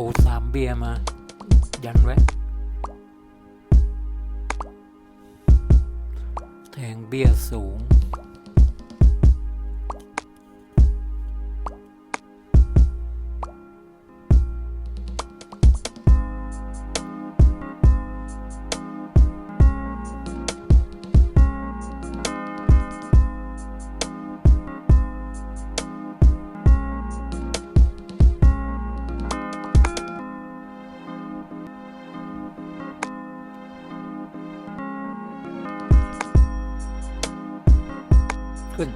อ้สามเบียร์มา ยันไว้ แทงเบี้ยสูง ขึ้น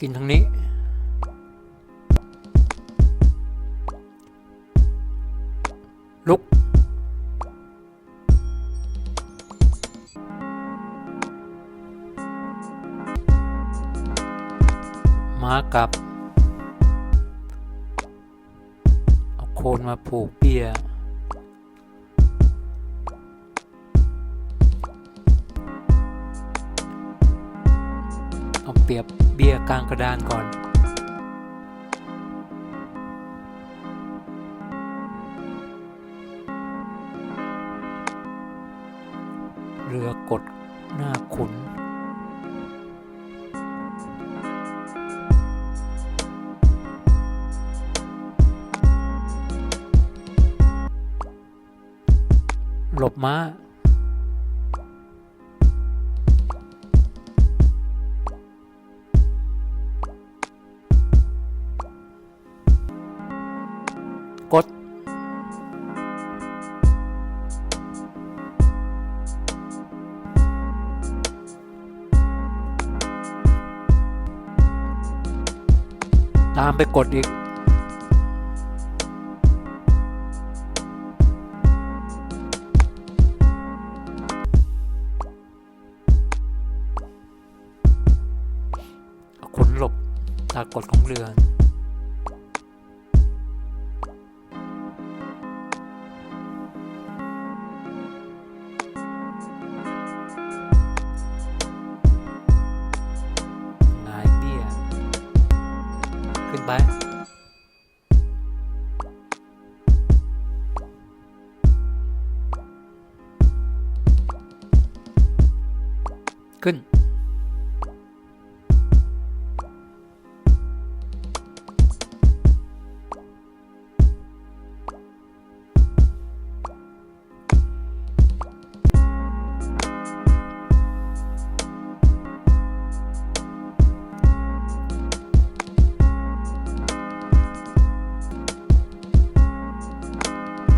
กินทางนี้ ลุก มากับ เอาโคนมาผูกเปีย เอาเปรียบเบี้ยกลางกระดานก่อน เรือกดหน้าขุนหลบม้า ตามไปกดอีก ขุนหลบตากดของเรือ ขึ้น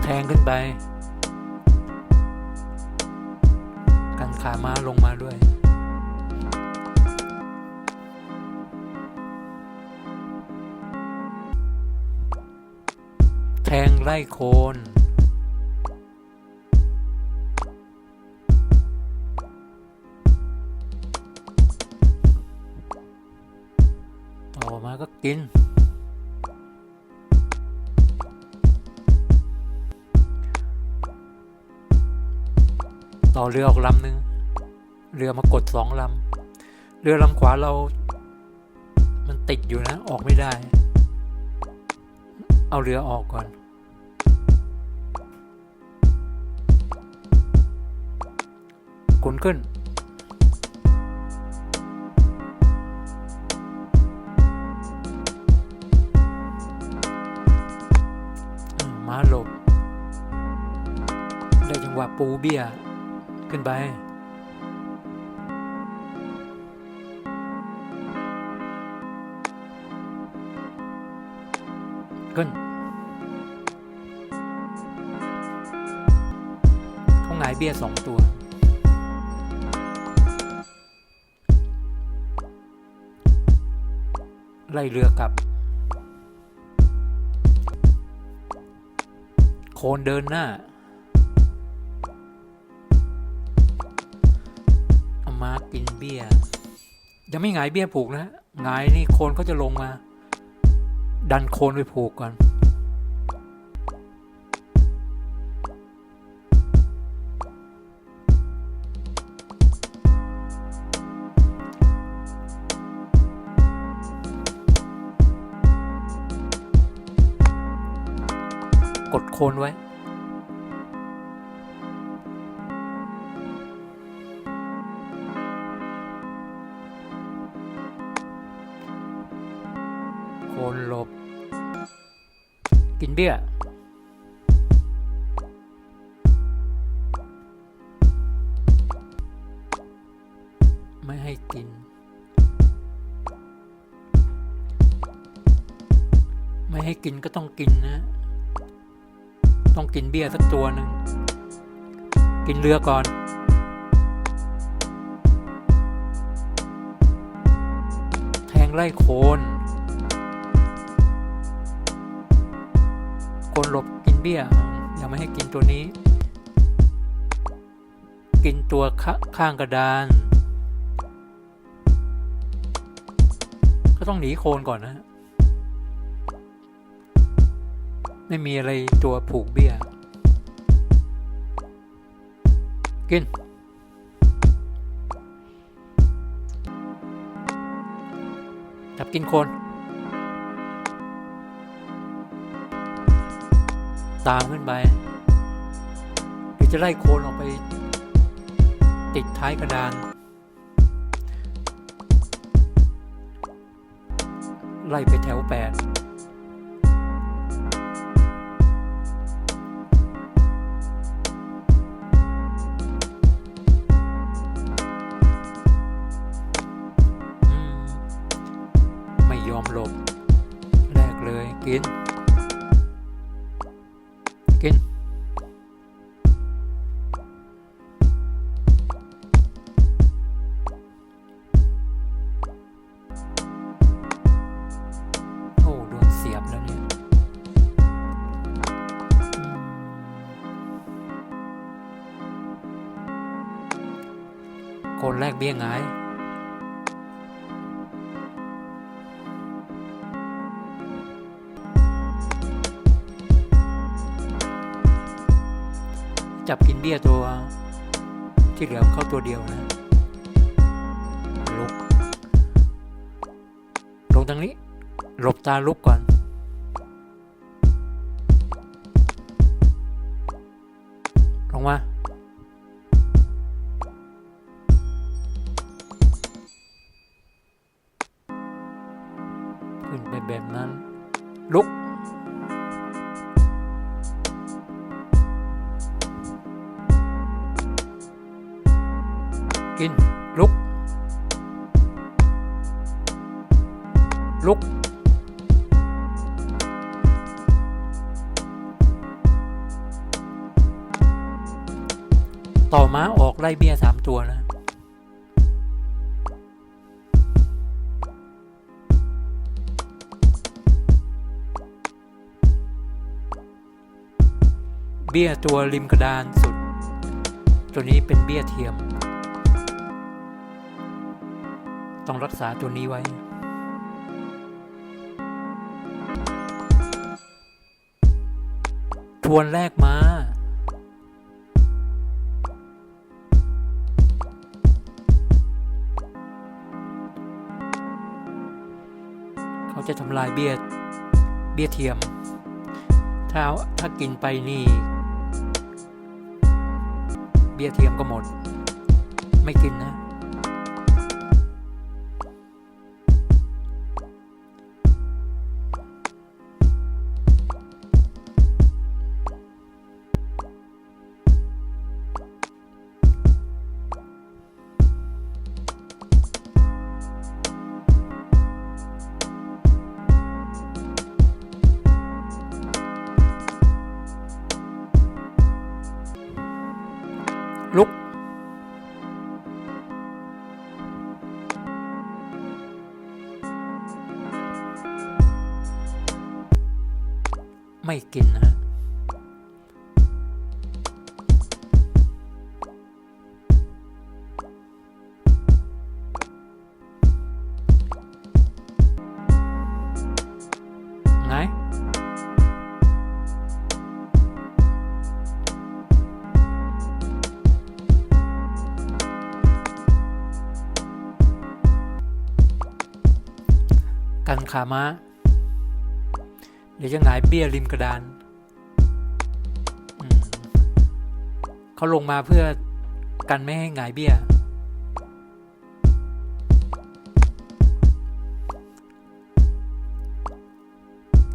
แทงขึ้นไป แทงไล่โคน ต่อมาก็กิน ต่อเรือออกลำหนึ่งเรือมากดสองลำ เรือลำขวาเรา มันติดอยู่นะ ออกไม่ได้ เอาเรือออกก่อนกุนขึ้นม้าหลบ ได้จังหวะปูเบียขึ้นไปขึ้น หงายเบี้ยสองตัว ไล่เรือกลับ โคนเดินหน้าอามากินเบี้ยยังไม่หงายเบี้ยผูกนะหงายนี่โคนเขาจะลงมา ดันโคนไปผูกก่อน กดโคนไว้ โคนหลบ กินเบี้ยไม่ให้กิน ไม่ให้กินก็ต้องกินนะ ต้องกินเบี้ยสักตัวหนึ่งกินเรือก่อนแทงไล่โคนโคนหลบกินเบี้ยยังไม่ให้กินตัวนี้ กินตัวขข้างกระดาน ก็ต้องหนีโคนก่อนนะ ไม่มีอะไรตัวผูกเบี้ย กิน จับกินโคน ตามขึ้นไปหรือจะไล่โคนออกไป ติดท้ายกระดาน ไล่ไปแถวแปด กินโอ้โดนเสียบแล้วเนี่ย คนแรกเบี้ยหงาย จับกินเบี้ยตัว ที่เหลือเข้าตัวเดียวนะลุกลงทางนี้ หลบตาลุกก่อน ลงมาขึ้นไปแบบนั้น ลุก กิน ลุก ลุก ต่อมาออกไล่เบี้ยสามตัวนะเบี้ยตัวริมกระดานสุด ตัวนี้เป็นเบี้ยเทียม ต้องรักษาตัวนี้ไว้ ทวนแรกมา เขาจะทำลายเบี้ยเบี้ยเทียม ถ้าถ้ากินไปนี่ เบี้ยเทียมก็หมด ไม่กินนะ กินนะฮะันคามา เดี๋ยวจะหงายเบี้ยริมกระดานเขาลงมาเพื่อกันไม่ให้หงายเบี้ย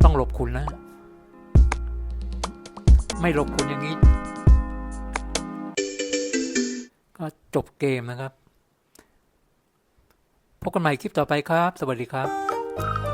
ต้องหลบคุณนะ ไม่หลบคุณอย่างนี้ ก็จบเกมนะครับ พบกันใหม่คลิปต่อไปครับ สวัสดีครับ